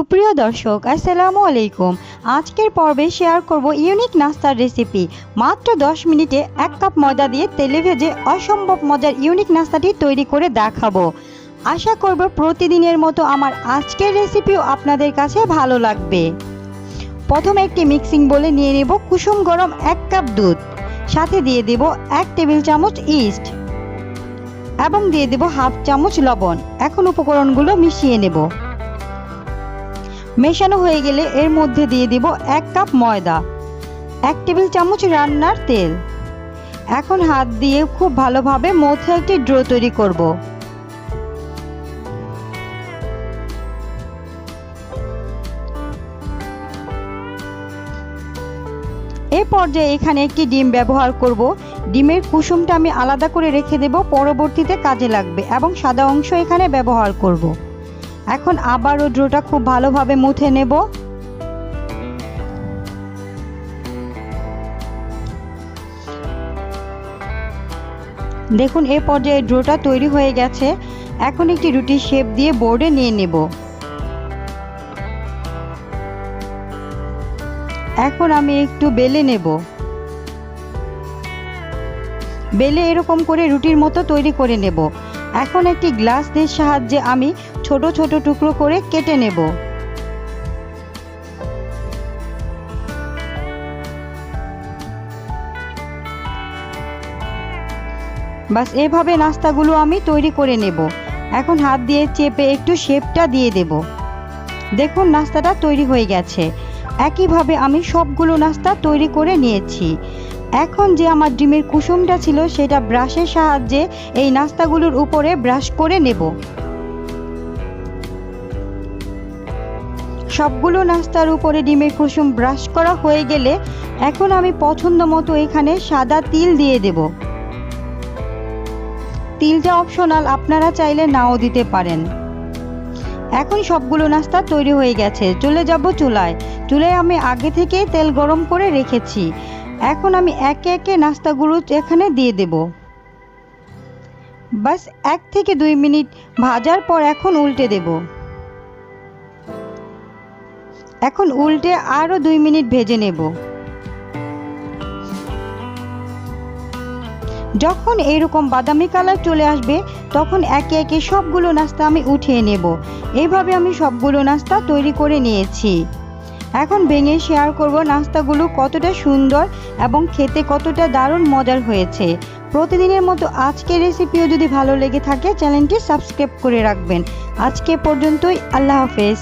সুপ্রিয় দর্শক, আসসালামু আলাইকুম। আজকের পর্বে শেয়ার করব ইউনিক নাস্তার রেসিপি মাত্র 10 মিনিটে এক কাপ ময়দা দিয়ে তেলে ভেজে অসম্ভব মজার ইউনিক নাস্তাটি তৈরি করে দেখাবো। আশা করব প্রতিদিনের মতো আমার আজকের রেসিপিও আপনাদের কাছে ভালো লাগবে। প্রথমে একটি মিক্সিং বলে নিয়ে নেব কুসুম গরম এক কাপ দুধ। সাথে দিয়ে দেব এক টেবিল চামচ ইস্ট এবং দিয়ে দেব হাফ চামচ লবণ। এখন উপকরণগুলো মিশিয়ে নেব। মেশানো হয়ে গেলে এর মধ্যে দিয়ে দিব এক কাপ ময়দা, এক টেবিল চামচ রান্নার তেল। এখন হাত দিয়ে খুব ভালোভাবে মধ্যে একটি ড্রো তৈরি করব। এ পর্যায়ে এখানে একটি ডিম ব্যবহার করব। ডিমের কুসুমটা আমি আলাদা করে রেখে দেব, পরবর্তীতে কাজে লাগবে এবং সাদা অংশ এখানে ব্যবহার করব। এখন আবারও ড্রোটা খুব ভালোভাবে মুথে নেব। দেখুন, এ পর্যায়ে ড্রোটা তৈরি হয়ে গেছে। এখন একটি রুটির শেপ দিয়ে বোর্ডে নিয়ে নেব। এখন আমি একটু বেলে নেব। বেলে এরকম করে রুটির মতো তৈরি করে নেব। এখন একটি গ্লাস দিয়ে সাহায্যে আমি ছোট ছোট টুকরো করে কেটে নেব। বাস, এভাবে নাস্তাগুলো আমি তৈরি করে নেব। এখন হাত দিয়ে চেপে একটু শেপটা দিয়ে দেব। দেখুন, নাস্তাটা তৈরি হয়ে গেছে। একইভাবে আমি সবগুলো নাস্তা তৈরি করে নিয়েছি। এখন যে আমার ডিমের কুসুমটা ছিল, সেটা ব্রাশের সাহায্যে এই নাস্তাগুলোর উপরে ব্রাশ করে নেব। সবগুলো নাস্তার উপরে ডিমের কুসুম ব্রাশ করা হয়ে গেলে এখন আমি পছন্দ মতো এখানে সাদা তিল দিয়ে দেব। তিলটা অপশনাল, আপনারা চাইলে নাও দিতে পারেন। এখন সবগুলো নাস্তা তৈরি হয়ে গেছে। চলে যাব চুলায়। চুলায় আমি আগে থেকেই তেল গরম করে রেখেছি। এখন আমি একে একে নাস্তাগুলো এখানে দিয়ে দেব। বাস, এক থেকে দুই মিনিট ভাজার পর এখন উল্টে দেব। এখন উল্টে আরও দুই মিনিট ভেজে নেব। যখন এরকম বাদামি কালার চলে আসবে, তখন একে একে সবগুলো নাস্তা আমি উঠিয়ে নেব। এইভাবে আমি সবগুলো নাস্তা তৈরি করে নিয়েছি। এখন ভেঙে শেয়ার করব নাস্তাগুলো কতটা সুন্দর এবং খেতে কতটা দারুণ মজার হয়েছে। প্রতিদিনের মতো আজকের রেসিপিও যদি ভালো লেগে থাকে, চ্যানেলটি সাবস্ক্রাইব করে রাখবেন। আজকে পর্যন্তই, আল্লাহ হাফেজ।